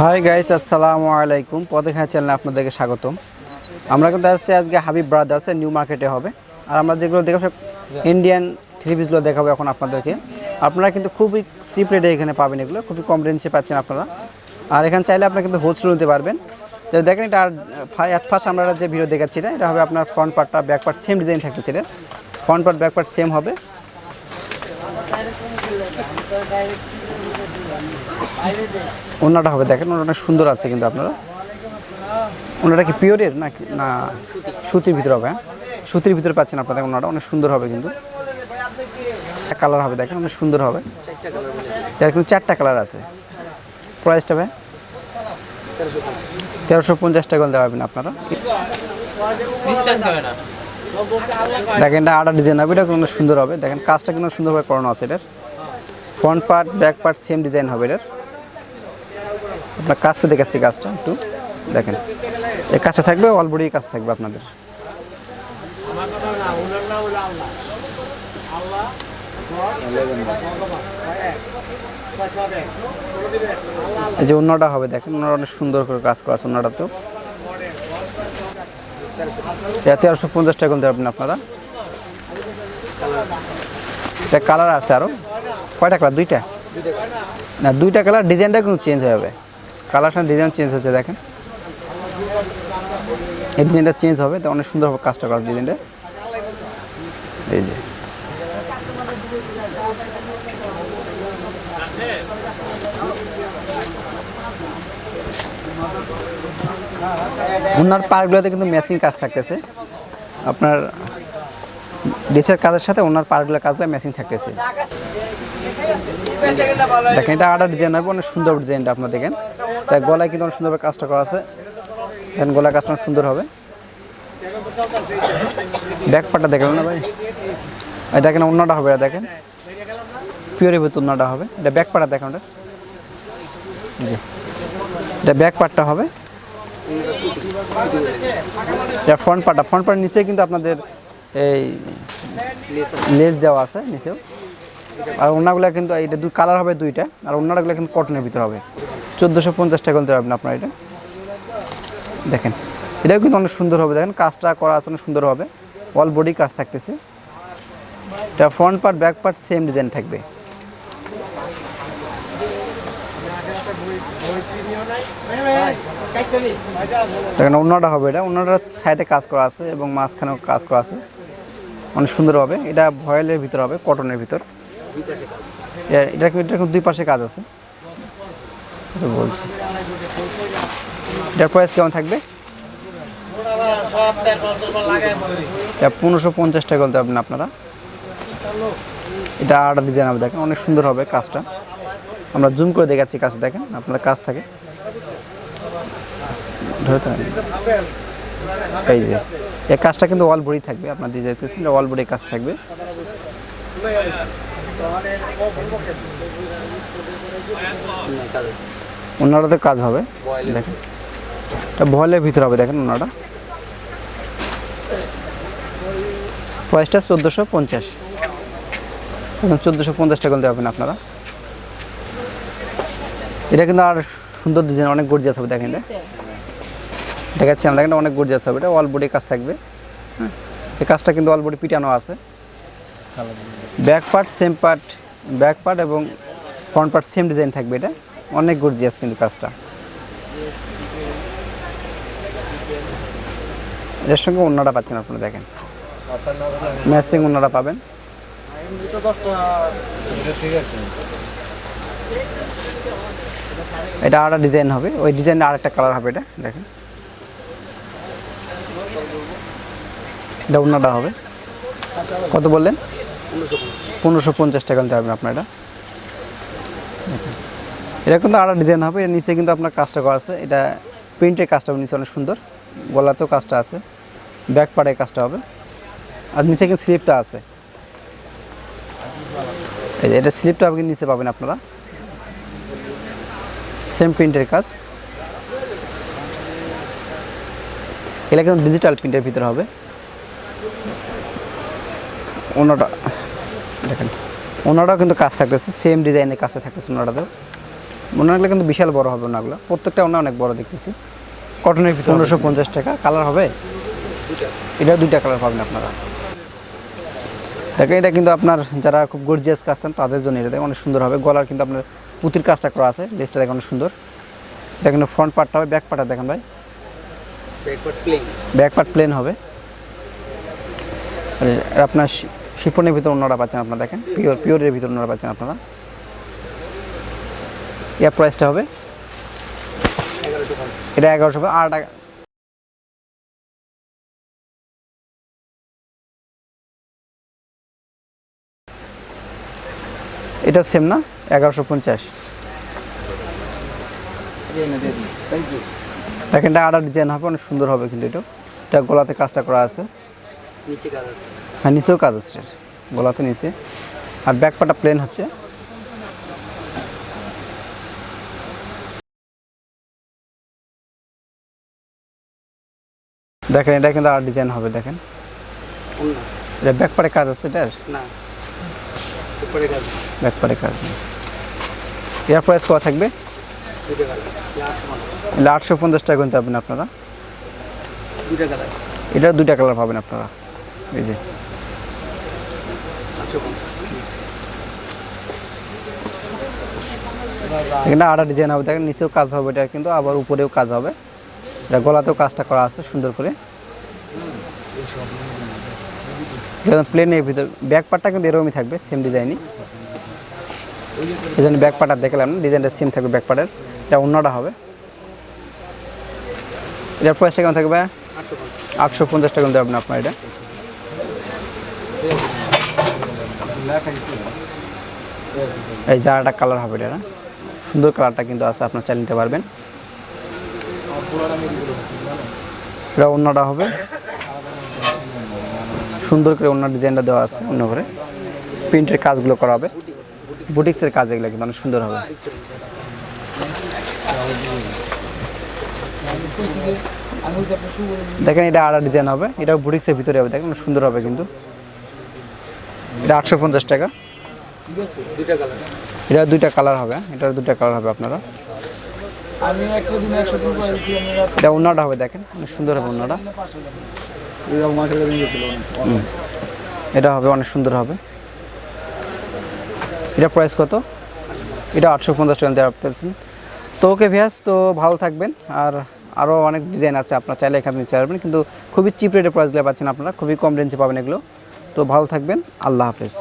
Hi guys আসসালামু আলাইকুম। পদে খায় চ্যানেলে আপনাদেরকে স্বাগতম। আমরা কিন্তু আসছি আজকে হাবিব ব্রাদার্সের নিউ মার্কেটে হবে। আর আমরা যেগুলো দেখাবো ইন্ডিয়ান থ্রি পিসগুলো দেখাবো এখন আপনাদেরকে। আপনারা কিন্তু খুবই চিপ রেটে এখানে পাবেন এগুলো। খুবই কম রেঞ্জে পাচ্ছেন আপনারা। আর এখানে চাইলে আপনারা কিন্তু হোলসেল নিতে পারবেন। তো দেখেন এটা আর অ্যাট ফার্স্ট আমরা যে ভিডিও দেখাচ্ছি না এটা হবে আপনার ফ্রন্ট পার্টটা ব্যাক পার্ট সেম ডিজাইন থাকতেছে এটা। Front part back part same হবে। ওনাটা হবে, দেখেন ওনাটা অনেক সুন্দর আছে কিন্তু আপনারা। ওনাটা কি পিওরের না না, সুতির ভিতরে হবে হ্যাঁ? সুতির ভিতরে পাচ্ছেন আপনারা ওনাটা অনেক সুন্দর হবে কিন্তু। কালার হবে, দেখেন অনেক সুন্দর হবে। এর চারটা কালার আছে। প্রাইসটা ভাই? তেরোশো পঞ্চাশ টাকা দেওয়া পাবেন আপনারা। দেখেন এটা আটা ডিজাইন হবে, এটা কিন্তু সুন্দর হবে। দেখেন কাজটা কিন্তু সুন্দরভাবে করানো আছে এটার। Front part, back part, same design হবে এটার। আপনার কাছে দেখাচ্ছি কাজটা একটু। দেখেন এই কাছে থাকবে অল বডি কাজ থাকবে আপনাদের। এই যে অন্যটা হবে, দেখেন অন্যটা অনেক সুন্দর করে কাজ করা আছে অন্যটাতেও এটা তেরোশো পঞ্চাশ টাকা দেবেন আপনারা। এটা কালার আছে আরও কয়টা কালার? দুইটা? না, দুইটা কালার ডিজাইনটা কিন্তু চেঞ্জ হয়ে যাবে। কালার সঙ্গে ডিজাইন চেঞ্জ হচ্ছে, দেখেন। এই ডিজাইনটা চেঞ্জ হবে, তো অনেক সুন্দর হবে কাজটা করার ডিজাইনটা এই যে। ওনার পার্কগুলোতে কিন্তু ম্যাচিং কাজ থাকতেছে। আপনার ডিসের কাজের সাথে ওনার পার্কগুলোর কাজগুলো ম্যাচিং থাকতেছে। দেখেন, এটা আডার ডিজাইন হবে, অনেক সুন্দর ডিজাইনটা আপনার দেখেন। তাই গলায় কিন্তু অনেক সুন্দরভাবে কাজটা করা আছে। দেখেন গলার কাজটা অনেক সুন্দর হবে। ব্যাক পাটটা দেখেন না ভাই? এই দেখেন অন্যটা হবে এটা দেখেন। পিওরের ভিতর অন্যটা হবে। এটা ব্যাক পাটা দেখেন ওটা। জি এটা ব্যাক পার্টটা হবে। এটা ফ্রন্ট পার্টটা। ফ্রন্ট পার্ট নিচে কিন্তু আপনাদের এই লেস দেওয়া আছে নিচেও। আর ওনাগুলো কিন্তু এটা দুই কালার হবে দুইটা, আর ওনাগুলো কিন্তু কটনের ভিতরে হবে। চোদ্দোশো পঞ্চাশ টাকা দিতে পারবেন আপনার এটা। দেখেন, এটাও কিন্তু অনেক সুন্দর হবে। দেখেন, কাজটা করা আছে, অনেক সুন্দর হবে। অল বডি কাজ থাকতেছে। এটা front part back part same design থাকবে। দেখেন অন্যটা হবে এটা। অন্যটা সাইডে কাজ করা আছে এবং মাঝখানেও কাজ করা আছে। অনেক সুন্দর হবে। এটা ভয়েলের ভিতর হবে, কটনের ভিতর। এটা এটা দুই পাশে কাজ আছে? বলছি। এটার প্রাইস কেমন থাকবে? পনেরোশো পঞ্চাশ টাকা বলতে পারবেন আপনারা। এটা আট ডিজাইন হবে, দেখেন। অনেক সুন্দর হবে কাজটা। আমরা জুম করে দেখাচ্ছি কাজ দেখেন। আপনাদের কাজ থাকে। এই যে এই কাজটা কিন্তু অল বডি থাকবে আপনার দিয়ে যাইতেছেন অল বডি কাজ থাকবে। ওনারা তো কাজ হবে দেখেন। এটা ভয়েলের ভিতরে হবে দেখেন ওনারা প্রাইসটা চোদ্দোশো পঞ্চাশ। এখন চোদ্দোশো পঞ্চাশ টাকা দেবেন আপনারা। এটা কিন্তু আর সুন্দর ডিজাইন অনেক গর্জিয়াস হবে দেখেন এটা। দেখাচ্ছি আমরা দেখেন অনেক গর্জিয়াস হবে এটা অল বডি কাজ থাকবে। হ্যাঁ এই কাজটা কিন্তু অল বডি পিটানো আছে। Back part same part back part এবং ফ্রন্ট পার্ট সেম ডিজাইন থাকবে এটা। অনেক গর্জিয়াস কিন্তু কাজটা। এর সঙ্গে অন্যটা পাচ্ছেন আপনারা দেখেন। ম্যাচিং অন্যটা পাবেন। এটা আরেকটা ডিজাইন হবে ওই ডিজাইনের আরেকটা কালার হবে এটা দেখেন। এটা অন্যটা হবে। কত বললেন? পনেরোশো পঞ্চাশ টাকা পারবেন আপনার এটা। এটা কিন্তু আরেকটা ডিজাইন হবে, এর নিচে কিন্তু আপনার কাজটা করা আছে। এটা প্রিন্টের কাজটা হবে, নিচে অনেক সুন্দর। গলাতেও কাজটা আছে ব্যাক পাড়ে কাজটা হবে। আর নিচে কিন্তু স্লিপটা আছে। এটা স্লিপটা আপনি নিচে পাবেন আপনারা। সেম প্রিন্টের কাজ। এটা কিন্তু ডিজিটাল প্রিন্টের ভিতরে হবে। ওনাটা দেখেন ওনাটাও কিন্তু কাজ থাকতেছে সেম ডিজাইনের কাজটা থাকতেছে ওনাটাতেও। ওনাগুলো কিন্তু বিশাল বড় হবে ওনাগুলো। প্রত্যেকটা ওনা অনেক বড় দেখতেছি। কটনের ভিতরে পনেরোশো পঞ্চাশ টাকা। কালার হবে? এটা দুইটা কালার পাবেন আপনারা। দেখেন এটা কিন্তু আপনার যারা খুব গর্জিয়াস কাজ চান তাদের জন্য এটা দেখেন অনেক সুন্দর হবে। গলার কিন্তু আপনার পুতির কাজটা করা আছে। লেসটা দেখেন অনেক সুন্দর। এটা কিন্তু ফ্রন্ট পার্টটা হবে ব্যাক পার্টটা দেখেন ভাই। ব্যাক পার্ট প্লেন হবে। আর আপনার শিফনের ভিতর অন্যরা পাচ্ছেন আপনারা দেখেন। পিওর পিওরের ভিতর অন্যরা পাচ্ছেন আপনারা। ইয়ার প্রাইসটা হবে? এটা এগারোশো আর টাকা এটা সেম না? এগারোশো পঞ্চাশ। দেখেন এটা আডার ডিজাইন হবে অনেক সুন্দর হবে কিন্তু এটা। এটা গলাতে কাজটা করা আছে। হ্যাঁ নিচেও কাজ আছে। গলাতে নিচে। আর ব্যাক পাটা প্লেন হচ্ছে। দেখেন এটা কিন্তু আর ডিজাইন হবে দেখেন। এটা ব্যাক পাটে কাজ আছে এটার ব্যাক পাটে কাজ। এর প্রাইস কত থাকবে? এটা আটশো পঞ্চাশ টাকা কিনতে পারবেন আপনারা। এটা দুইটা কালার পাবেন আপনারা। এই যে। এখানে আড়া ডিজাইন হবে দেখেন নিচেও কাজ হবে এটা কিন্তু আবার উপরেও কাজ হবে। এটা গলাতেও কাজটা করা আছে সুন্দর করে। প্লেনের ভিতর ব্যাক পার্টটা কিন্তু এরকমই থাকবে সেম ডিজাইনই এই জন্য ব্যাক পার্টটা দেখলাম ডিজাইনটা সেম থাকবে ব্যাক পার্টের এটা অন্যটা হবে। এটার প্রাইসটা কেমন থাকবে আটশো পঞ্চাশ টাকা দেবেন আপনার এটা। এই যারাটা কালার হবে এটা সুন্দর কালারটা কিন্তু আছে, আপনার চালিয়ে নিতে পারবেন। এটা অন্যটা হবে। সুন্দর করে অন্য ডিজাইনটা দেওয়া আছে অন্য করে প্রিন্টের কাজগুলো করা হবে। বুটিক্সের কাজ এগুলো কিন্তু অনেক সুন্দর হবে। দেখেন, এটা আড়া ডিজাইন হবে। এটাও বুটিক্সের ভিতরে হবে, দেখেন সুন্দর হবে কিন্তু। এটা আটশো পঞ্চাশ টাকা। এটা দুইটা কালার হবে, এটার দুইটা কালার হবে আপনারা। এটা অন্যটা হবে, দেখেন, অনেক সুন্দর হবে গেছিল এটা হবে, অনেক সুন্দর হবে। এটা প্রাইস কত? এটা আটশো পঞ্চাশ টাকা দেওয়া তো ওকে ভিয়াস, তো ভালো থাকবেন। আর আরও অনেক ডিজাইন আছে, আপনার চাইলে এখানে নিতে পারবেন। কিন্তু খুবই চিপ রেটে প্রাইসগুলো পাচ্ছেন আপনারা, খুবই কম রেঞ্জে পাবেন এগুলো। তো ভালো থাকবেন, আল্লাহ হাফেজ।